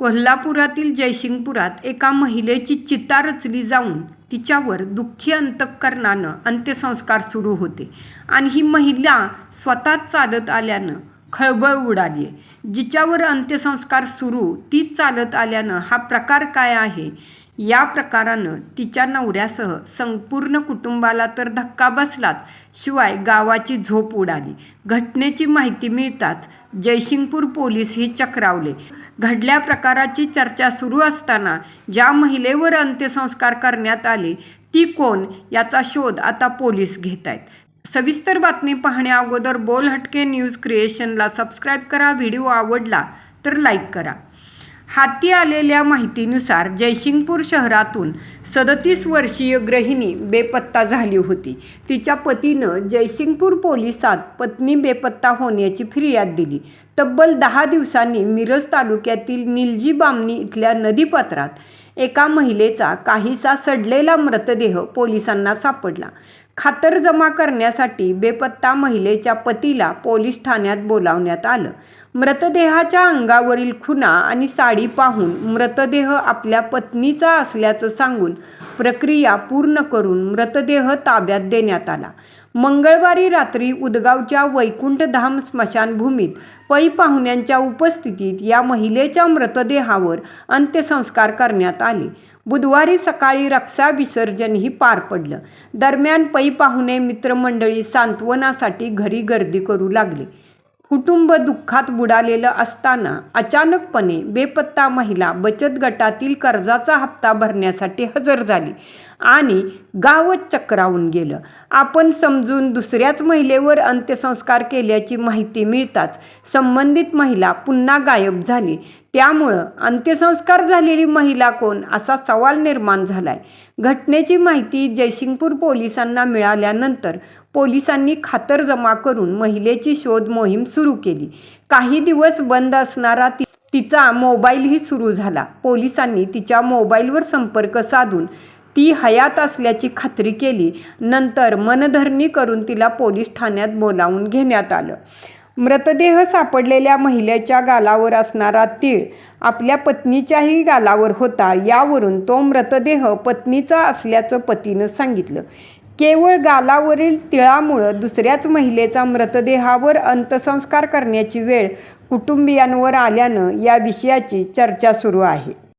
कोल्हापुरातील जयसिंगपुरात एका महिलेची चिता रचली जाऊन तिच्यावर दुःखी अंतःकरणानं अंत्यसंस्कार सुरू होते. आणि ही महिला स्वतः चालत आल्यानं खळबळ उडाली आहे जिच्यावर अंत्यसंस्कार सुरू तीच चालत आल्यानं हा प्रकार काय आहे? या प्रकारानं तिच्या नवऱ्यासह संपूर्ण कुटुंबाला तर धक्का बसलाच. शिवाय गावाची झोप उडाली. घटनेची माहिती मिळताच जयसिंगपूर पोलीस ही चक्रावले. घडल्या प्रकाराची चर्चा सुरू असताना ज्या महिलेवर अंत्यसंस्कार करण्यात आले ती कोण याचा शोध आता पोलीस घेत आहेत सविस्तर बातमी पाहण्या अगोदर बोल हटके न्यूज क्रिएशनला सबस्क्राईब करा. व्हिडिओ आवडला तर लाईक करा. हाती आलेल्या माहितीनुसार जयसिंगपूर शहरातून सदतीस वर्षीय गृहिणी बेपत्ता झाली होती. तिच्या पतीनं जयसिंगपूर पोलिसात पत्नी बेपत्ता होण्याची फिर्याद दिली. तब्बल दहा दिवसांनी मिरज तालुक्यातील निलजी बामणी इथल्या नदीपात्रात एका महिलेचा काहीसा सडलेला मृतदेह पोलिसांना सापडला. खातर जमा करण्यासाठी बेपत्ता महिलेच्या पतीला पोलीस ठाण्यात बोलावण्यात आलं. मृतदेहाच्या अंगावरील खुना आणि साडी पाहून मृतदेह आपल्या पत्नीचा असल्याचं सांगून प्रक्रिया पूर्ण करून मृतदेह ताब्यात देण्यात आला. मंगळवारी रात्री उदगावच्या वैकुंठधाम स्मशानभूमीत पै पाहुण्यांच्या उपस्थितीत या महिलेच्या मृतदेहावर अंत्यसंस्कार करण्यात आले. बुधवारी सकाळी रक्षा विसर्जनही पार पडलं. दरम्यान पै पाहुणे मित्रमंडळी सांत्वनासाठी घरी गर्दी करू लागले. कुटुंब दुःखात बुडालेलं असताना अचानकपणे बेपत्ता महिला बचत गटातील कर्जाचा हप्ता भरण्यासाठी हजर झाली आणि गावच चक्रावून गेलं. आपण समजून दुसऱ्याच महिलेवर अंत्यसंस्कार केल्याची माहिती मिळताच संबंधित महिला पुन्हा गायब झाली. त्यामुळं अंत्यसंस्कार झालेली महिला कोण असा सवाल निर्माण झालाय. घटनेची माहिती जयसिंगपूर पोलिसांना मिळाल्यानंतर पोलिसांनी खातर जमा करून महिलेची शोध मोहीम सुरू केली. काही दिवस बंद असणारा ती तिचा मोबाईलही सुरू झाला. पोलिसांनी तिच्या मोबाईलवर संपर्क साधून ती हयात असल्याची खात्री केली. नंतर मनधरणी करून तिला पोलीस ठाण्यात बोलावून घेण्यात आलं. मृतदेह सापडलेल्या महिलेच्या गालावर असणारा तीळ आपल्या पत्नीच्याही गालावर होता. यावरून तो मृतदेह पत्नीचा असल्याचं पतीनं सांगितलं. केवळ गालावरील तिळामुळं दुसऱ्याच महिलेचा मृतदेहावर अंत्यसंस्कार करण्याची वेळ कुटुंबियांवर आल्यानं या विषयाची चर्चा सुरू आहे.